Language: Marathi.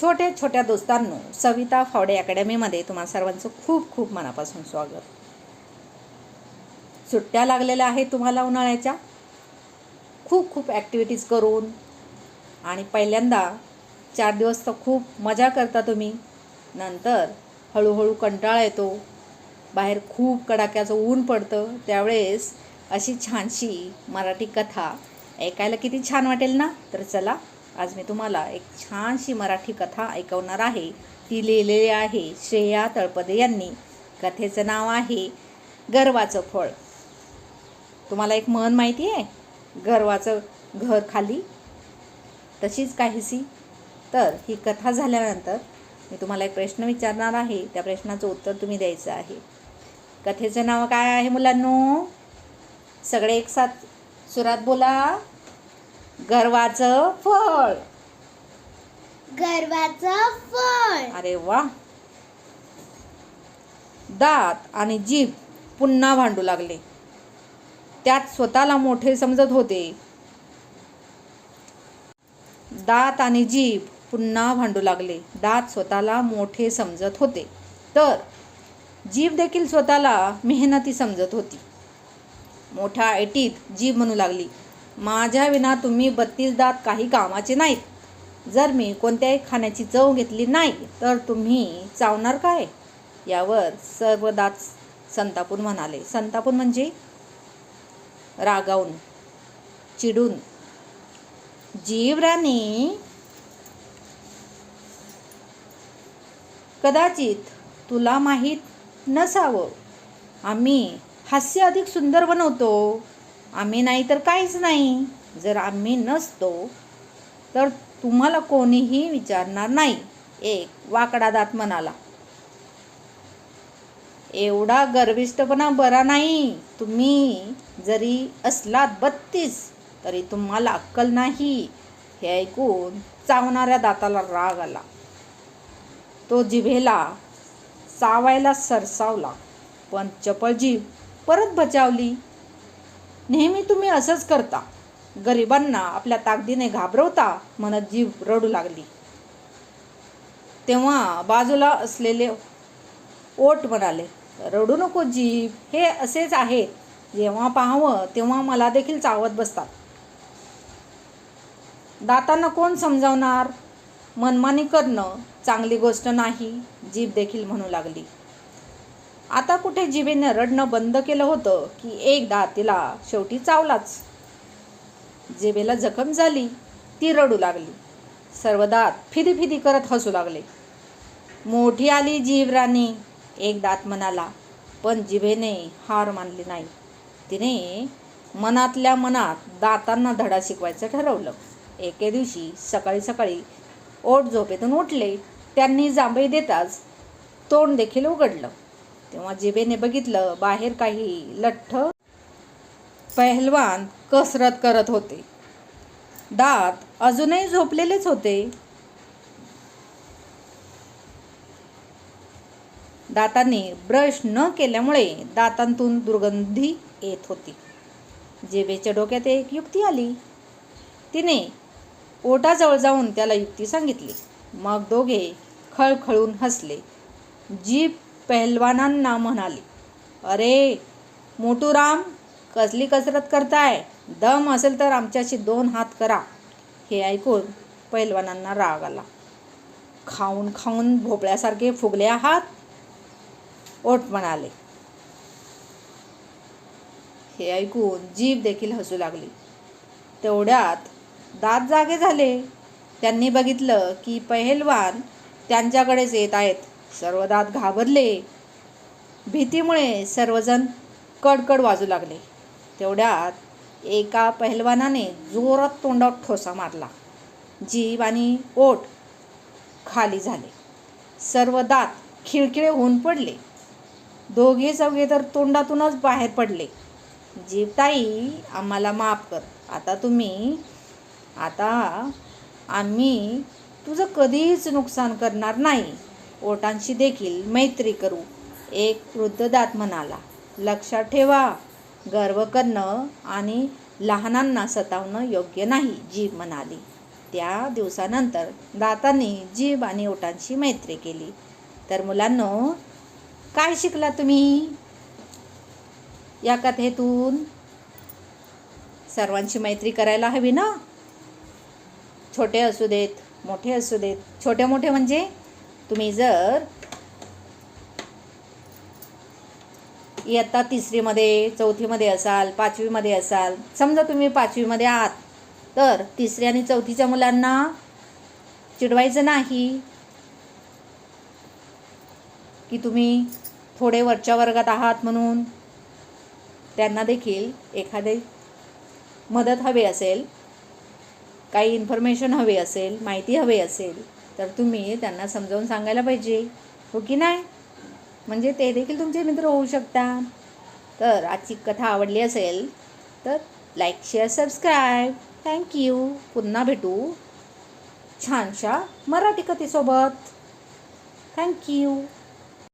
छोट्या छोट्या दोस्तांनो सविता फावडे अकॅडमीमध्ये तुम्हा सर्वांचं खूप खूप मनापासून स्वागत. सुट्ट्या लागलेल्या आहेत तुम्हाला उन्हाळ्याच्या. खूप खूप ॲक्टिव्हिटीज करून आणि पहिल्यांदा चार दिवस तर खूप मजा करता तुम्ही. नंतर हळूहळू कंटाळा येतो. बाहेर खूप कडाक्याचं ऊन पडतं. त्यावेळेस अशी छानशी मराठी कथा ऐकायला किती छान वाटेल ना? तर चला आज मी तुम्हाला एक छानशी मराठी कथा ऐकवणार आहे. ती लिहिलेली आहे श्रेया तळपदे यांनी. कथेचं नाव आहे गर्वाचं फळ. तुम्हाला एक म्हण माहिती आहे? गर्वाचं घर खाली. तशीच काहीशी. तर ही कथा झाल्यानंतर मी तुम्हाला एक प्रश्न विचारणार आहे. त्या प्रश्नाचं उत्तर तुम्ही द्यायचं आहे. कथेचं नाव काय आहे मुलांनो? सगळे एक साथ सुरात बोला. गर्वाचं फळ. गर्वाचं फळ. अरे वा. दात आणि जीभ पुन्हा भांडू लागले. त्यात स्वतःला मोठे समजत होते. दात आणि जीभ पुन्हा भांडू लागले. दात स्वतःला मोठे समजत होते. तर जीभ देखील स्वतःला मेहनती समजत होती. मोठ्या ऐटीत जीभ म्हणू लागली. माझ्या विना तुम्ही बत्तीस दात काही कामाचे नाहीत. जर मी कोणत्याही खाण्याची चव घेतली नाही तर तुम्ही चावणार काय? यावर सर्व दात संतापून म्हणाले. संतापून म्हणजे? रागावून चिडून. जीवराने कदाचित तुला माहीत नसावं. आम्ही हास्य अधिक सुंदर बनवतो. आम्ही नाही तर काहीच नाही. जर आम्ही नसतो तर तुम्हाला कोणीही विचारणार नाही. एक वाकडा दात म्हणाला. एवढा गर्विष्टपणा बरा नाही. तुम्ही जरी असलात बत्तीस तरी तुम्हाला अक्कल नाही. हे ऐकून चावणाऱ्या दाताला राग आला. तो जिभेला चावायला सरसावला. पण चपळ जीभ परत बचावली. नेहमी तुम्ही असंच करता. गरिबांना आपल्या ताकदीने घाबरवता म्हणत जीभ रडू लागली. तेव्हा बाजूला असलेले ओट म्हणाले रडू नको जीभ हे असेच आहे. जेव्हा पाहावं तेव्हा मला देखील चावत बसतात. दातांना कोण समजावणार? मनमानी करणं चांगली गोष्ट नाही जीभ देखील म्हणू लागली. आता कुठे जिभेनं रडणं बंद केलं होतं की एकदा तिला शेवटी चावलाच. जिभेला जखम झाली ती रडू लागली. सर्व दात फिदी फिदी करत हसू लागले. मोठी आली जीभ राणी एक दात म्हणाला पण जिभेने हार मानली नाही. तिने मनातल्या मनात दातांना धडा शिकवायचं ठरवलं. एके दिवशी सकाळी सकाळी ओट झोपेतून उठले त्यांनी जांभई देताच तोंड देखील उघडलं. तेव्हा जिबेने बघितलं बाहेर काही लठ्ठ पहलवान कसरत करत होते. दात अजूनही झोपलेलेच होते. दातांनी ब्रश न केल्यामुळे दातांतून दुर्गंधी येत होती. जेबेच्या डोक्यात एक युक्ती आली. तिने ओटाजवळ जाऊन त्याला युक्ती सांगितली. मग दोघे खळखळून हसले. जीप पहलवानांना म्हणाली अरे मोटूराम कसली कसरत करताय? दम असेल तर आमच्याशी दोन हात करा. हे ऐकून पैलवानांना राग आला. खाऊन खाऊन भोपळ्यासारखे फुगले आहात? ओट म्हणाले. हे ऐकून जीभ देखील हसू लागली. तेवढ्यात दात जागे झाले. त्यांनी बघितलं की पहलवान त्यांच्याकडेच येत आहेत. सर्वदात घाबरले. भीतीमुळे सर्वजण कडकड वाजू लागले. तेवढ्यात एका पहलवानाने जोरात तोंडात ठोसा मारला. जीभ आणि ओठ खाली झाले. सर्व दात खिळखिळे होऊन पडले. दोघे चौघे तर तोंडातूनच बाहेर पडले. जीवताई आम्हाला माफ कर. आता तुम्ही आता आम्ही तुझं कधीच नुकसान करणार नाही. ओटांशी देखील मैत्री करू. एक वृद्ध दात म्हणाला लक्षात ठेवा गर्व करणं आणि लहानांना सतावणं योग्य नाही जीभ म्हणाली. त्या दिवसानंतर दातांनी जीभ आणि ओटांशी मैत्री केली. तर मुलांनो काय शिकला तुम्ही? या कथेतून सर्वांची मैत्री करायला हवी ना? छोटे असू देत मोठे असू देत. छोटे मोठे म्हणजे? तुम्ही जर इयत्ता तिसरीमध्ये चौथीमध्ये असाल पाचवीमध्ये असाल समजा तुम्ही पाचवीमध्ये आहात तर तिसरी आणि चौथीच्या मुलांना चिडवायचं नाही की तुम्ही थोडे वरच्या वर्गात आहात म्हणून त्यांना देखील एखादे मदत हवी असेल काही इन्फॉर्मेशन हवी असेल माहिती हवी असेल. तर तुम्ही त्यांना समजावून सांगायला पाहिजे. हो की नाही? म्हणजे ते देखील तुमचे मित्र होऊ शकतात तर आजची कथा आवडली असेल तर लाईक शेअर सबस्क्राईब थँक्यू पुन्हा भेटू छानशा मराठी कथेसोबत. थँक्यू